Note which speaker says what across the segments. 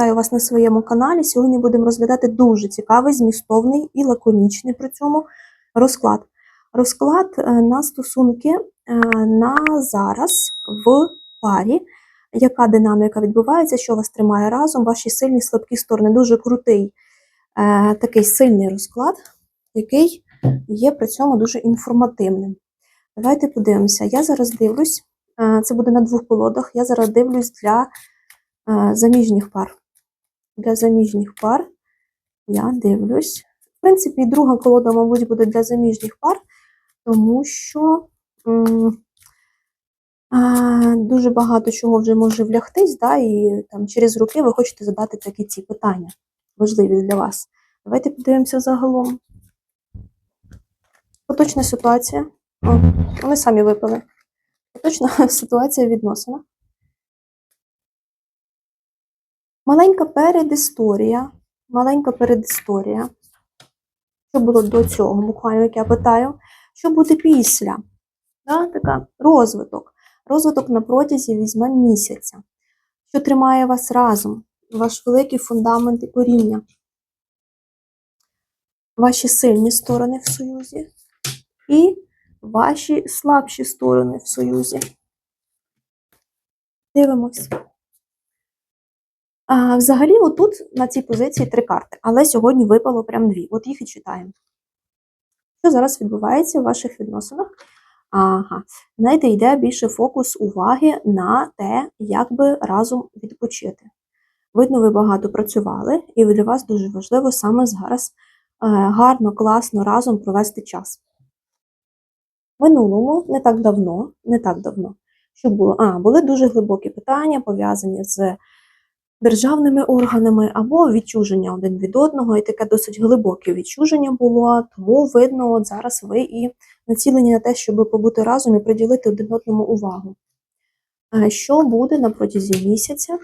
Speaker 1: Вітаю вас на своєму каналі. Сьогодні будемо розглядати дуже цікавий, змістовний і лаконічний при цьому розклад. Розклад е, на стосунки е, на зараз в парі. Яка динаміка відбувається, що вас тримає разом, ваші сильні слабкі сторони. Дуже крутий е, такий сильний розклад, який є при цьому дуже інформативним. Давайте подивимося. Я зараз дивлюсь, це буде на двох колодах. Я зараз дивлюсь для заміжніх пар. Для заміжніх пар я дивлюсь. В принципі, друга колода, мабуть, буде для заміжніх пар, тому що м, а, дуже багато чого вже може влягтись, да, і там через роки ви хочете задати такі ці питання, важливі для вас. Давайте подивимося загалом. Поточна ситуація. О, вони самі випили. Поточна ситуація відносина. Маленька передісторія. Маленька передісторія. Що було до цього, буквально, як я питаю, що буде після? Да, така розвиток. Розвиток на протязі візьме місяця. Що тримає вас разом? Ваш великий фундамент і коріння. Ваші сильні сторони в союзі і ваші слабші сторони в союзі. Дивимось. А, взагалі, отут на цій позиції три карти, але сьогодні випало прям дві. От їх і читаємо. Що зараз відбувається в ваших відносинах? Ага, знаєте, йде більше фокус уваги на те, як би разом відпочити. Видно, ви багато працювали, і для вас дуже важливо саме зараз е, гарно, класно разом провести час. Минулому, не так давно, не так давно, що було? А, були дуже глибокі питання, пов'язані з державними органами або відчуження один від одного, і таке досить глибоке відчуження було, тому видно, от зараз ви і націлені на те, щоб побути разом і приділити один одному увагу. Що буде на протязі місяця?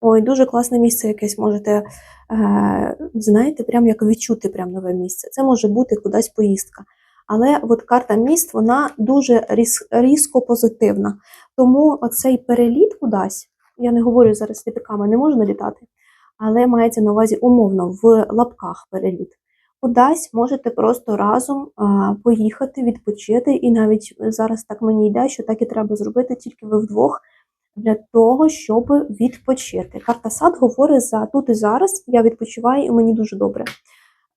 Speaker 1: Ой, дуже класне місце якесь можете, е, знаєте, прям як відчути прям нове місце. Це може бути кудись поїздка. Але от карта міст, вона дуже різ, різко позитивна. Тому оцей переліт кудись, я не говорю зараз літаками, не можна літати, але мається на увазі умовно в лапках переліт. Кудись можете просто разом поїхати, відпочити, і навіть зараз так мені йде, що так і треба зробити тільки ви вдвох для того, щоб відпочити. Карта сад говорить за тут і зараз. Я відпочиваю, і мені дуже добре.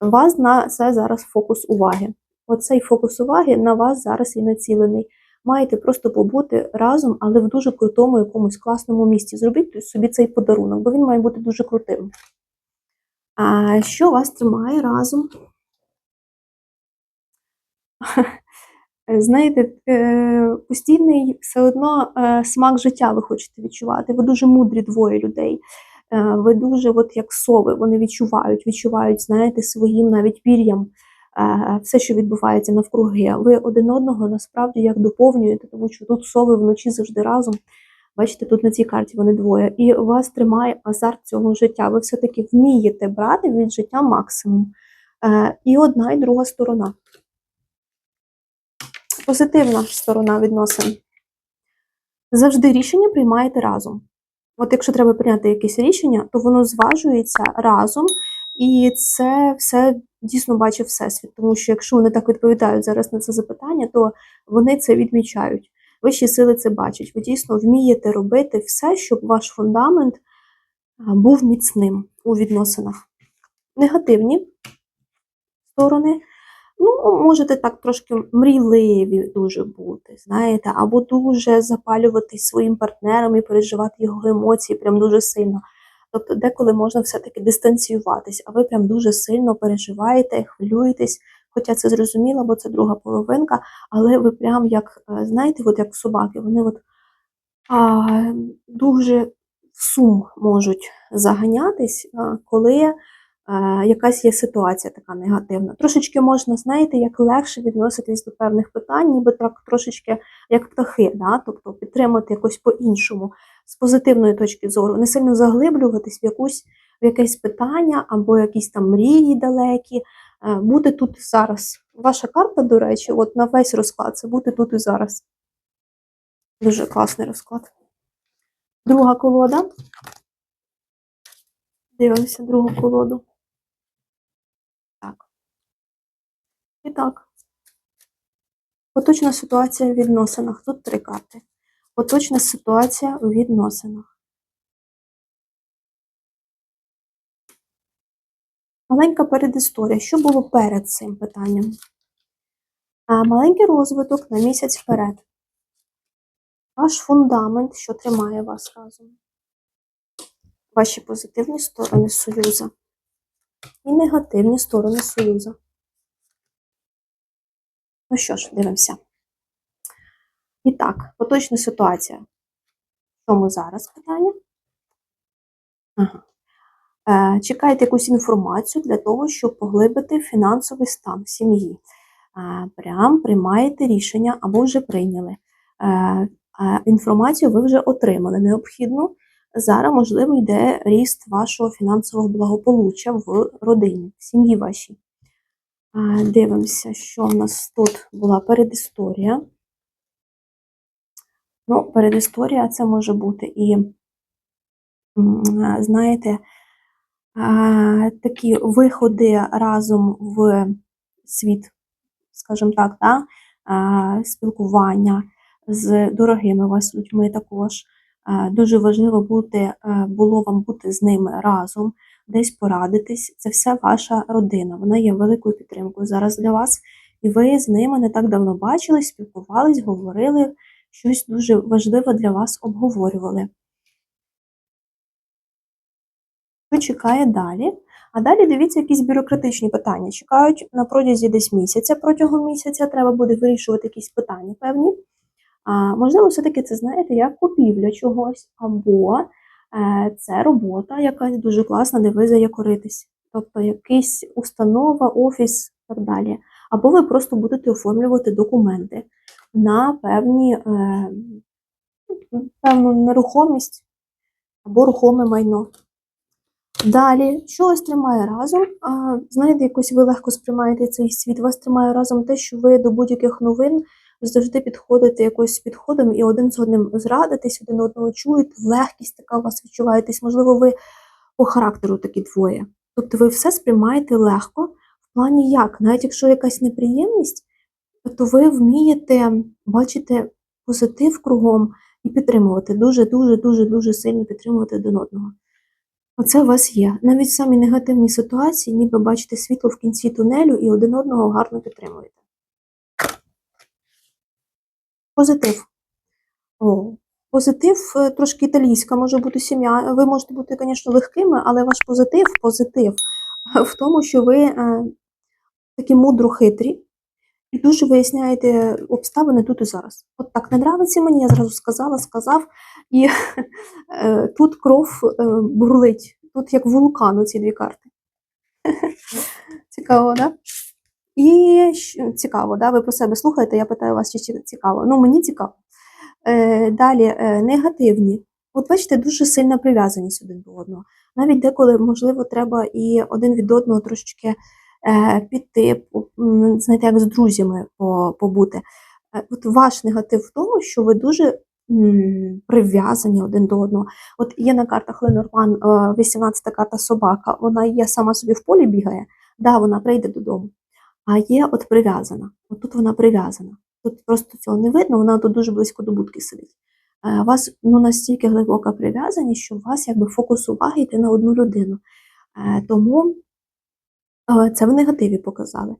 Speaker 1: У вас на це зараз фокус уваги. Оцей фокус уваги на вас зараз і націлений. Маєте просто побути разом, але в дуже крутому якомусь класному місці. Зробіть собі цей подарунок, бо він має бути дуже крутим. А що вас тримає разом? Знаєте, е, постійний все одно е, смак життя ви хочете відчувати. Ви дуже мудрі двоє людей. Е, Ви дуже, от як сови, вони відчувають, відчувають, знаєте, своїм навіть пір'ям все, що відбувається навкруги. Ви один одного насправді як доповнюєте, тому що тут сови вночі завжди разом. Бачите, тут на цій карті вони двоє. І вас тримає азарт цього життя. Ви все-таки вмієте брати від життя максимум. Е, І одна, і друга сторона. Позитивна сторона відносин. Завжди рішення приймаєте разом. От якщо треба прийняти якесь рішення, то воно зважується разом, і це все дійсно бачить Всесвіт. Тому що якщо вони так відповідають зараз на це запитання, то вони це відмічають. Вищі сили це бачать. Ви дійсно вмієте робити все, щоб ваш фундамент був міцним у відносинах. Негативні сторони. Ну, можете так трошки мрійливі дуже бути, знаєте, або дуже запалюватись своїм партнером і переживати його емоції прям дуже сильно. Тобто, деколи можна все-таки дистанціюватись, а ви прям дуже сильно переживаєте, хвилюєтесь, хоча це зрозуміло, бо це друга половинка, але ви прям як, е, знаєте, от як собаки, вони от а, дуже в сум можуть заганятись, коли якась є ситуація така негативна. Трошечки можна, знаєте, як легше відноситись до певних питань, ніби так трошечки як птахи, да? тобто підтримати якось по-іншому, з позитивної точки зору, не сильно заглиблюватись в якусь в якесь питання або якісь там мрії далекі. Е, Бути тут зараз. Ваша карта, до речі, от на весь розклад це бути тут і зараз. Дуже класний розклад. Друга колода. Дивимося другу колоду. Так. І так. Поточна ситуація в відносинах. Тут три карти. Поточна ситуація у відносинах. Маленька передісторія. Що було перед цим питанням? А, маленький розвиток на місяць вперед. Ваш фундамент, що тримає вас разом. Ваші позитивні сторони Союза і негативні сторони Союза. Ну що ж, дивимося. І так, поточна ситуація. В чому зараз питання? Ага. Е, чекаєте якусь інформацію для того, щоб поглибити фінансовий стан сім'ї. Е, прям приймаєте рішення або вже прийняли. Е, е, інформацію ви вже отримали необхідну. Зараз, можливо, йде ріст вашого фінансового благополуччя в родині, в сім'ї вашій. Дивимося, що в нас тут була передісторія. Ну, передісторія це може бути і, знаєте, такі виходи разом в світ, скажімо так, да? спілкування з дорогими вас людьми також. Дуже важливо бути, е, було вам бути з ними разом, десь порадитись. Це все ваша родина. Вона є великою підтримкою зараз для вас. І ви з ними не так давно бачились, спілкувались, говорили, щось дуже важливе для вас обговорювали. Що чекає далі? А далі дивіться якісь бюрократичні питання. Чекають на протязі десь місяця. Протягом місяця треба буде вирішувати якісь питання певні. А, можливо, все-таки це знаєте, як купівля чогось, або це робота якась дуже класна, де ви заякоритесь. Тобто якийсь установа, офіс і так далі. Або ви просто будете оформлювати документи на певні, е, певну нерухомість або рухоме майно. Далі, що вас тримає разом? А, знаєте, якось ви легко сприймаєте цей світ. Вас тримає разом те, що ви до будь-яких новин завжди підходите якось з підходом і один з одним зрадитесь, один одного чуєте, легкість така у вас відчуваєтесь. Можливо, ви по характеру такі двоє. Тобто ви все сприймаєте легко, в плані як? Навіть якщо якась неприємність, то ви вмієте бачити позитив кругом і підтримувати. Дуже, дуже, дуже, дуже сильно підтримувати один одного. Оце у вас є. Навіть самі негативні ситуації, ніби бачите світло в кінці тунелю і один одного гарно підтримуєте. Позитив. О, позитив е, трошки італійська може бути сім'я. Ви можете бути, звісно, легкими, але ваш позитив позитив в тому, що ви е, такі мудро хитрі і дуже виясняєте обставини тут і зараз. От так не нравиться мені, я зразу сказала, сказав, і е, тут кров е, бурлить, тут як вулкан ці дві карти. Цікаво, так? Да? І цікаво, да? ви про себе слухаєте, я питаю вас, чи ці- цікаво. Ну, мені цікаво. Е, далі, негативні. От бачите, дуже сильна прив'язаність один до одного. Навіть деколи, можливо, треба і один від одного трошечки піти, знаєте, як з друзями побути. Е, От ваш негатив в тому, що ви дуже прив'язані один до одного. От є на картах Ленорман, е, 18-та карта собака, вона є сама собі в полі бігає, да, вона прийде додому. А є от прив'язана. От тут вона прив'язана. Тут просто цього не видно, вона тут дуже близько до будки сидить. Е, У вас ну, настільки глибока прив'язаність, що у вас якби фокус уваги йде на одну людину. Е, Тому е, це в негативі показали.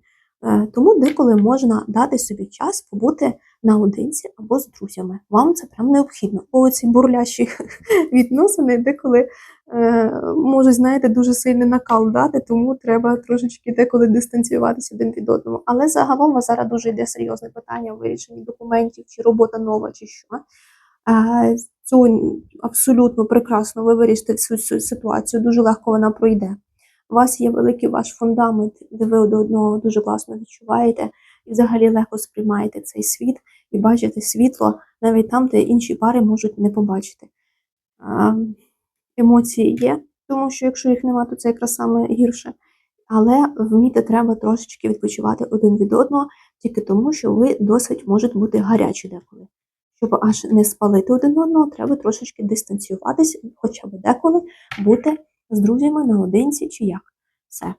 Speaker 1: Е, Тому деколи можна дати собі час побути наодинці або з друзями. Вам це прям необхідно. Бо ці бурлящі відносини деколи е, можуть, знаєте, дуже сильний накал дати, тому треба трошечки деколи дистанціюватися один від одного. Але загалом у вас зараз дуже йде серйозне питання у вирішенні документів, чи робота нова, чи що. Е, Цю абсолютно прекрасно ви вирішите цю ситуацію, дуже легко вона пройде. У вас є великий ваш фундамент, де ви до одного дуже класно відчуваєте і взагалі легко сприймаєте цей світ і бачите світло навіть там, де інші пари можуть не побачити. Емоції є, тому що якщо їх нема, то це якраз саме гірше. Але вміти треба трошечки відпочивати один від одного, тільки тому, що ви досить можуть бути гарячі деколи. Щоб аж не спалити один одного, треба трошечки дистанціюватися, хоча б деколи бути з друзями, наодинці чи як. Все.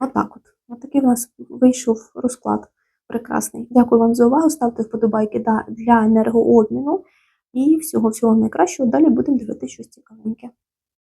Speaker 1: Отак от. Отакий в нас вийшов розклад. Прекрасний. Дякую вам за увагу. Ставте вподобайки для енергообміну. І всього всього найкращого. Далі будемо дивитися щось цікавеньке.